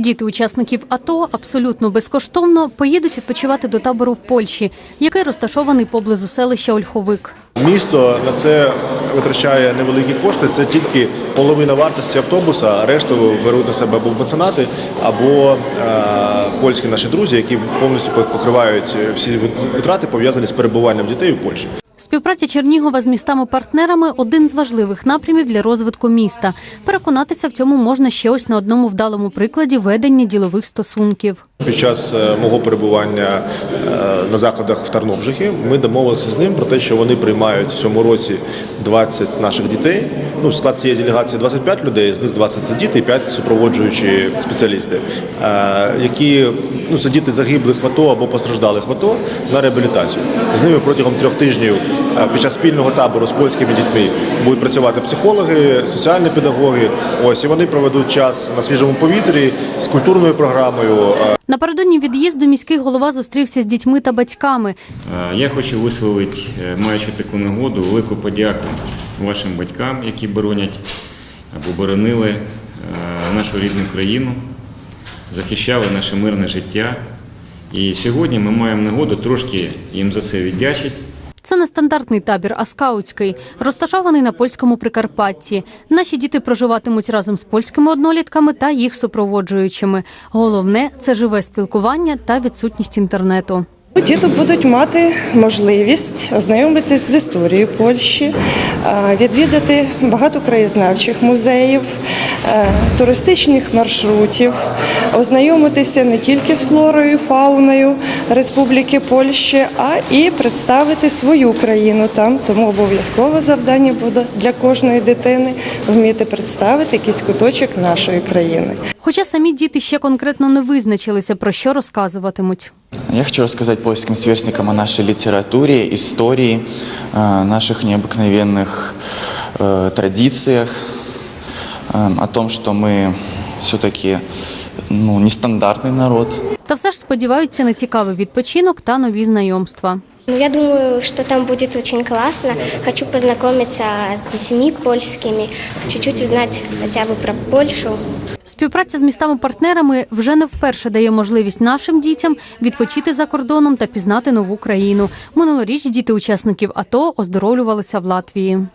Діти учасників АТО абсолютно безкоштовно поїдуть відпочивати до табору в Польщі, який розташований поблизу селища Ольховик. Місто на це витрачає невеликі кошти. Це тільки половина вартості автобуса. Решту беруть на себе або меценати, або е, польські наші друзі, які повністю покривають всі витрати пов'язані з перебуванням дітей у Польщі. Співпраця Чернігова з містами-партнерами один з важливих напрямів для розвитку міста. Переконатися в цьому можна ще ось на одному вдалому прикладі ведення ділових стосунків. Під час е, мого перебування е, на заходах в Тарнобжихі ми домовилися з ним про те, що вони приймають в цьому році 20 наших дітей. Ну, в склад цієї делегації 25 людей, з них 20 це діти і 5 супроводжуючі спеціалісти, е, які ну, це діти загиблих в АТО або постраждалих в АТО на реабілітацію. З ними протягом трьох тижнів під час спільного табору з польськими дітьми будуть працювати психологи, соціальні педагоги. Ось і вони проведуть час на свіжому повітрі з культурною програмою. Напередодні від'їзду міський голова зустрівся з дітьми та батьками. Е, Я хочу висловити, е, маючи таку нагоду, велику подяку вашим батькам, які боронять або боронили е, нашу рідну країну, захищали наше мирне життя. І сьогодні ми маємо нагоду трошки їм за це віддячити. Це не стандартний табір, а скаутський, розташований на польському Прикарпатті. Наші діти проживатимуть разом з польськими однолітками та їх супроводжуючими. Головне це живе спілкування та відсутність інтернету. Діти будуть мати можливість ознайомитись з історією Польщі, е, відвідати багато краєзнавчих музеїв, е, туристичних маршрутів, ознайомитися не тільки з флорою, фауною Республіки Польща, а і представити свою країну там. Тому обов'язкове завдання буде для кожної дитини вміти представити якийсь куточок нашої країни. Хоча самі діти ще конкретно не визначилися, про що розказуватимуть. Я хочу рассказать польским сверстникам о нашей литературе, истории, э, наших необыкновенных э, традициях, э, о том, что мы все-таки ну, нестандартный народ. Та все ж сподіваються на цікавий відпочинок та нові знайомства. Ну, я думаю, что там будет очень классно. Хочу познакомиться с детьми польскими, чуть-чуть узнать хотя бы про Польшу. Співпраця з містами-партнерами вже не вперше дає можливість нашим дітям відпочити за кордоном та пізнати нову країну. Минулоріч діти учасників АТО оздоровлювалися в Латвії.